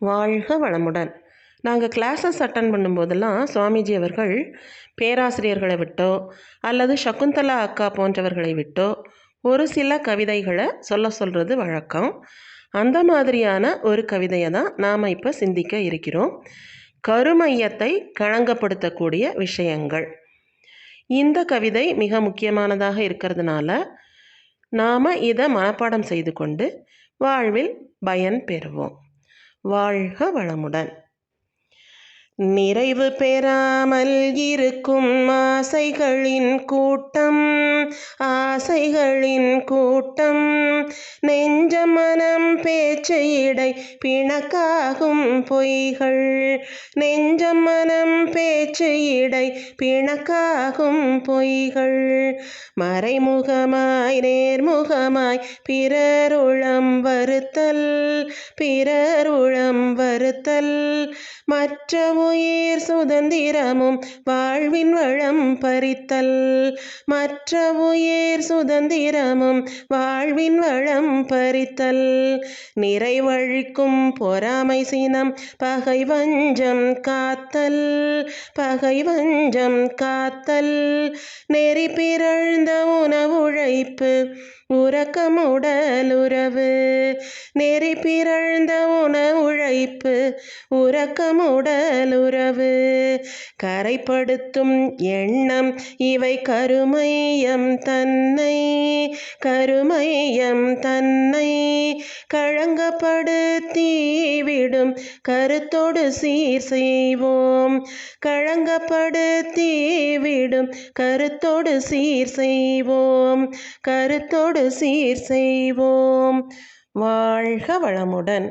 வாழ்க வளமுடன். நாங்கள் கிளாஸஸ் அட்டன் பண்ணும்போதெல்லாம் சுவாமிஜி அவர்கள் பேராசிரியர்களை விட்டோ அல்லது சகுந்தலா அக்கா போன்றவர்களை விட்டோ ஒரு சில கவிதைகளை சொல்ல சொல்கிறது வழக்கம். அந்த மாதிரியான ஒரு கவிதையை தான் நாம் இப்போ சிந்திக்க இருக்கிறோம். கருமையத்தை களங்கப்படுத்தக்கூடிய விஷயங்கள். இந்த கவிதை மிக முக்கியமானதாக இருக்கிறதுனால நாம் இதை மனப்பாடம் செய்து கொண்டு வாழ்வில் பயன் பெறுவோம். வாழ்க வளமுடன். நிறைவு பெறாமல் இருக்கும் ஆசைகளின் கூட்டம் ஆசைகளின் கூட்டம். நெஞ்ச மனம் பேச்சு இடை பிணக்காகும் பொய்கள் நெஞ்ச மனம் பேச்சு இடை பிணக்காகும் பொய்கள். மறைமுகமாய் நேர்முகமாய் பிறருளம் வருத்தல் பிறருளம் வருத்தல். மற்ற உயிர் சுதந்திரமும் வாழ்வின் வளம் பறித்தல். மற்ற உயிர் சுதந்திரமும் வாழ்வின் வளம் பறித்தல். நிறைவழிக்கும் பொறாமை சினம் பகை வஞ்சம் காத்தல் பகை வஞ்சம் காத்தல். நெறி பிறழ்ந்த உணவுழைப்பு உறக்கமுடலுறவு நெறி பிறழ்ந்த உணவுழைப்பு உறக்கமுடலுறவு கரைப்படுத்தும் எண்ணம் இவை கருமையம் தன்னை. கருமையம் தன்னை. களங்கப்படுத்தி கருத்தோடு சீர் செய்வோம். களங்கப்படுத்தி விடும். கருத்தோடு சீர் செய்வோம். கருத்தோடு சீர் செய்வோம். வாழ்க வளமுடன்.